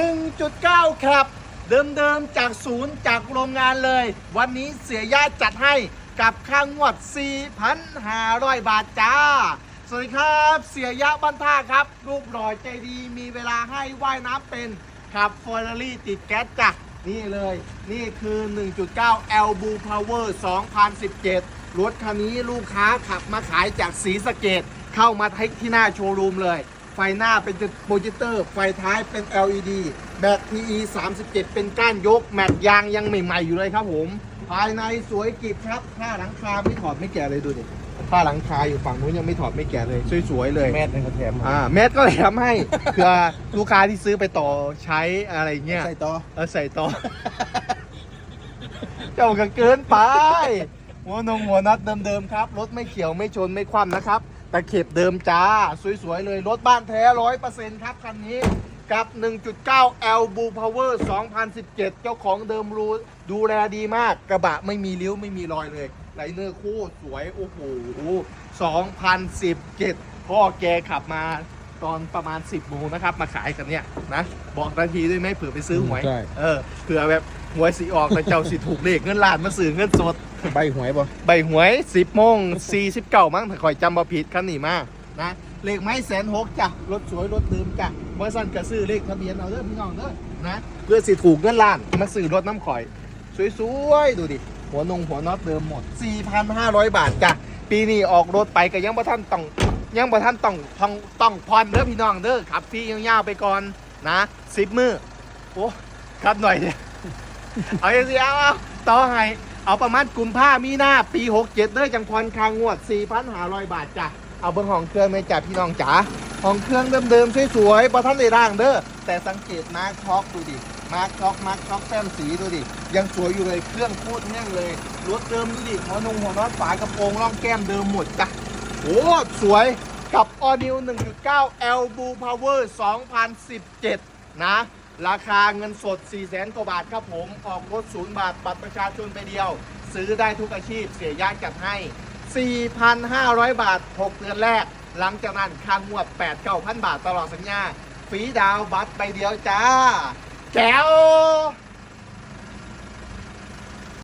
1.9 ครับ เดิมๆ จากศูนย์จากโรงงานเลย วันนี้เสียญาติจัดให้กับค่างวด 4,500 บาทจ้า สวัสดีครับ เสียยะบ้านท่าครับ รูปหล่อใจดีมีเวลาให้ว่ายน้ำเป็นขับฟอร์รารี่ติดแก๊สจ้ะนี่เลย นี่คือ 1.9 l b u Power 2017 รถคันนี้ลูกค้าขับมาขายจากสีสะเกดเข้ามาที่หน้าโชว์รูมเลย ไฟหน้าเป็นโปรเจคเตอร์ ไฟท้ายเป็น LED แบต PE 37 เป็นก้านยก แม็กยางยังใหม่ๆอยู่เลยครับผม ภายในสวยกริบครับผ้าหลังคาไม่ถอดไม่แกะเลยดูดิผ้าหลังคาอยู่ฝั่งนู้นยังไม่ถอดไม่แกะเลย สวยๆเลยแม่เป็นกระแถมอ่าแมสก็เลยทำให้เผื่อลูกค้าที่ซื้อไปต่อใช้อะไรเงี้ยใส่ต่อเออใส่ต่อ เจ้าก็เกินไป หัวนงหัวนัดเดิมๆครับ รถไม่เขียวไม่ชนไม่คว่ำนะครับแต่เข็บเดิมจ้า สวยๆ เลยรถบ้านแท้ร้อยเปอร์เซ็นต์ครับ คันนี้กับ 1.9 L Blue Power 2017 เจ้าของเดิมรูดูแลดีมาก กระบะไม่มีริ้วไม่มีรอยเลยไลเนอร์คู่สวย โอ้โห 2017 พ่อแกขับมาตอนประมาณ 10โมงนะครับ มาขายกันเนี่ยนะ บอกนาทีด้วยไหมเผื่อไปซื้อหวยใช่เออเผื่อแบบหวยสีออกแต่เจ้าสิถูกเลขเงินล้านมาซื้อเงินสด ใบหวยบ่ใบหวย 10โมง49มั้งถ้าคอยจำบ่ผิดคันนี้มานะเลขไม้แสนหกจ้ะรถสวยรถเดิมจ้ะเมื่อสั้นกระซื้อเลขทะเบียนเอาเด้อพี่น้องเด้อนะเพื่อสิถูกเงินล้านมาซื้อรถน้ำข่อย สวยๆดูดิหัวนงหัวน็อตเดิมหมด 4,500 บาทจ้ะปีนี้ออกรถไปก็ยังบ่ท่านต้องยังบ่ท่านต้องต้องต้องผ่อนเด้อพี่น้องเด้อขับฟรียาวๆไปก่อนนะ10มือโอ้ครับหน่อยเนี่ยเอาอย่างสิเอาเอาต่อให้ เอาประมาณกุมภามีหน้าปี67เด้อจังพรคางงวด 4,500 บาทจ้ะ เอาเบิ่งห้องเครื่องไหมจ้ะพี่น้องจ๋าห้องเครื่องเดิมๆสวยๆบ่ท่านได้ร่างเด้อ แต่สังเกตมาร์คช็อคดูดิ มาร์คช็อคมาร์คช็อคแต้มสีดูดิ ยังสวยอยู่เลยเครื่องพูดแน่งเลย รถเดิมดูดิหัวนงหัวน็อตฝากระโปรงร่องแก้มเดิมหมดจ้ะโอ้สวยกับ All New 1.9 L Blue Power 2017 นะ ราคาเงินสด 4 0 0แสนกว่าบาทครับผม ออกรถศูนย์บาท บัตรประชาชนไปเดียว ซื้อได้ทุกอาชีพ เสียยากจัดให้ 4,500 บาท 6 เดือนแรก หลังจากนั้นค่างวด8 9 0 0 บาทตลอดสัญญา ฟรีดาวน์บัตรไปเดียวจ้าแก้ว